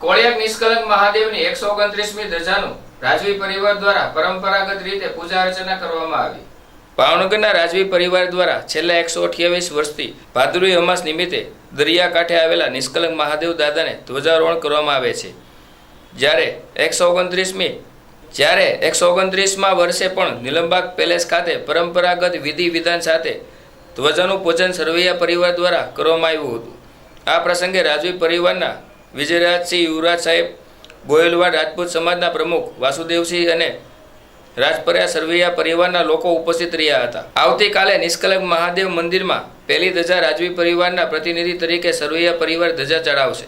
કોળિયાક નિષ્કલંક મહાદેવની એકસો ઓગણત્રીસમી ધજાનું રાજવી પરિવાર દ્વારા પરંપરાગત રીતે પૂજા અર્ચના કરવામાં આવી. ભાવનગરના રાજવી પરિવાર દ્વારા છેલ્લા એકસો અઠ્યાવીસ વર્ષથી ભાદરવી અમાસ નિમિત્તે દરિયાકાંઠે આવેલા નિષ્કલંક મહાદેવ દાદાને ધ્વજારોહણ કરવામાં આવે છે. જ્યારે એકસો ઓગણત્રીસમી, જ્યારે એકસો ઓગણત્રીસમાં વર્ષે પણ નિલંબાગ પેલેસ ખાતે પરંપરાગત વિધિ વિધાન સાથે ધ્વજાનું પૂજન સરવૈયા પરિવાર દ્વારા કરવામાં આવ્યું હતું. આ પ્રસંગે રાજવી પરિવારના વિજયરાજસિંહ યુવરાજ સાહેબ, ગોયલવાડ રાજપૂત સમાજના પ્રમુખ વાસુદેવસિંહ અને રાજપર્યા સરવૈયા પરિવારના લોકો ઉપસ્થિત રહ્યા હતા. આવતીકાલે નિષ્કલંક મહાદેવ મંદિરમાં પહેલી ધજા રાજવી પરિવારના પ્રતિનિધિ તરીકે સરવૈયા પરિવાર ધજા ચડાવશે.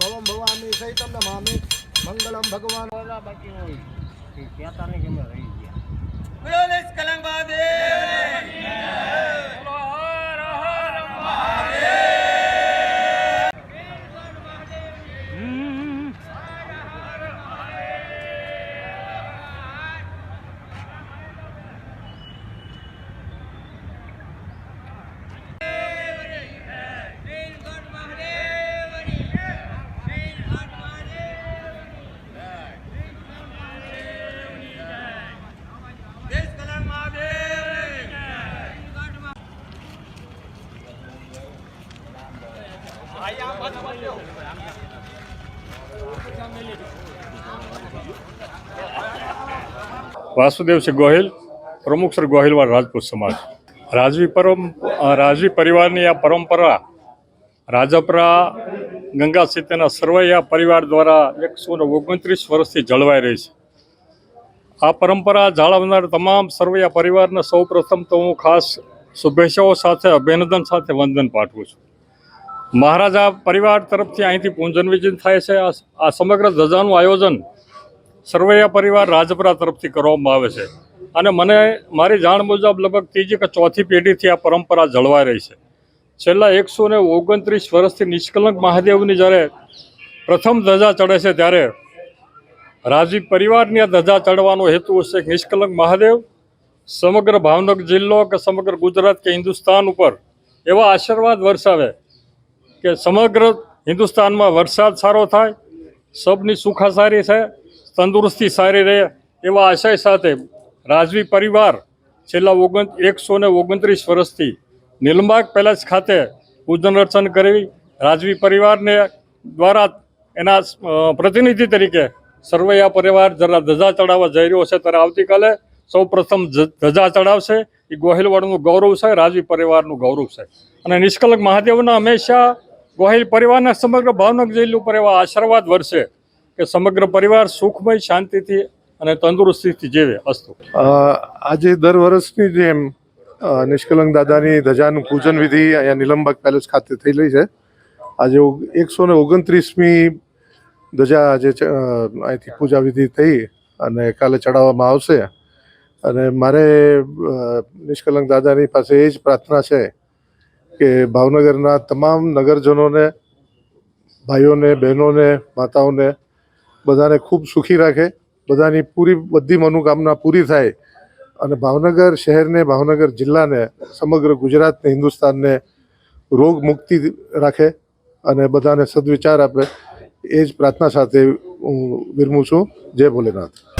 ભવમ ભવામી સહિતમ નમામિ મંગલમ ભગવાન. બાકી હોય. કહેતા નહીં કે અમે રહી ગયા. વાસુદેવસિંહ ગોહિલ, પ્રમુખ શ્રી ગોહિલવાડ રાજપૂત સમાજ. રાજવી પરમ રાજવી પરિવારની આ પરંપરા, રાજપરા, ગંગા સીતેના સરવૈયા પરિવાર દ્વારા એકસો ને ઓગણત્રીસ વર્ષથી જળવાઈ રહી છે. આ પરંપરા જાળવનાર તમામ સરવૈયા પરિવારને સૌ પ્રથમ તો હું ખાસ શુભેચ્છાઓ સાથે, અભિનંદન સાથે વંદન પાઠવું છું. મહારાજા પરિવાર તરફથી અહીંથી પૂજન વિજન થાય છે. આ સમગ્ર ધજાનું આયોજન સરવૈયા પરિવાર રાજપરા તરફથી કરવામાં આવે છે. અને મને, મારી જાણ મુજબ લગભગ ત્રીજી કે ચોથી પેઢીથી આ પરંપરા જળવાઈ રહી છે. છેલ્લા એકસો ને ઓગણત્રીસ વર્ષથી નિષ્કલંક મહાદેવની જ્યારે પ્રથમ ધજા ચડે છે ત્યારે રાજી પરિવારની આ ધજા ચડવાનો હેતુ છે નિષ્કલંક મહાદેવ સમગ્ર ભાવનગર જિલ્લો કે સમગ્ર ગુજરાત કે હિન્દુસ્તાન ઉપર એવા આશીર્વાદ વરસાવે કે સમગ્ર હિન્દુસ્તાનમાં વરસાદ સારો થાય, સબની સુખા સારી છે, તંદુરસ્તી સારી રહે એવા આશય સાથે રાજવી પરિવાર છેલ્લા ઓગણ, એકસો ને ઓગણત્રીસ વર્ષથી નીલંબાગ પેલેસ ખાતે પૂજન અર્ચન કરી રાજવી પરિવારને દ્વારા એના પ્રતિનિધિ તરીકે સરવૈયા પરિવાર જરા ધજા ચડાવવા જઈ રહ્યો છે. ત્યારે આવતીકાલે સૌ પ્રથમ ધજા ચડાવશે. એ ગોહિલવાડનું ગૌરવ છે, રાજવી પરિવારનું ગૌરવ છે. અને નિષ્કલક મહાદેવના હંમેશા ગોહિલ પરિવારના સમગ્ર ભાવનગર જિલ્લા ઉપર એવા આશીર્વાદ વર્ષે કે સમગ્ર પરિવાર સુખમય, શાંતિથી અને તંદુરસ્તીથી જીવે. અસ્તુ. આજે દર વર્ષની જેમ નિષ્કલંક દાદાની ધજાનું પૂજન વિધિ અહીંયા નિલંબક પેલેસ ખાતે થઈ રહી છે. આજે એકસો ને ઓગણત્રીસમી ધજા આજે અહીંથી પૂજા વિધિ થઈ અને કાલે ચડાવવામાં આવશે. અને મારે નિષ્કલંક દાદાની પાસે એ જ પ્રાર્થના છે કે ભાવનગરના તમામ નગરજનોને, ભાઈઓને, બહેનોને, માતાઓને બધાને ખૂબ સુખી રાખે. બધાની પૂરી, બધી મનોકામના પૂરી થાય અને ભાવનગર શહેરને, ભાવનગર જિલ્લાને, સમગ્ર ગુજરાતને, હિન્દુસ્તાનને રોગ મુક્તિ રાખે અને બધાને સદવિચાર આપે. એ જ પ્રાર્થના સાથે હું વિરમું છું. જય ભોલેનાથ.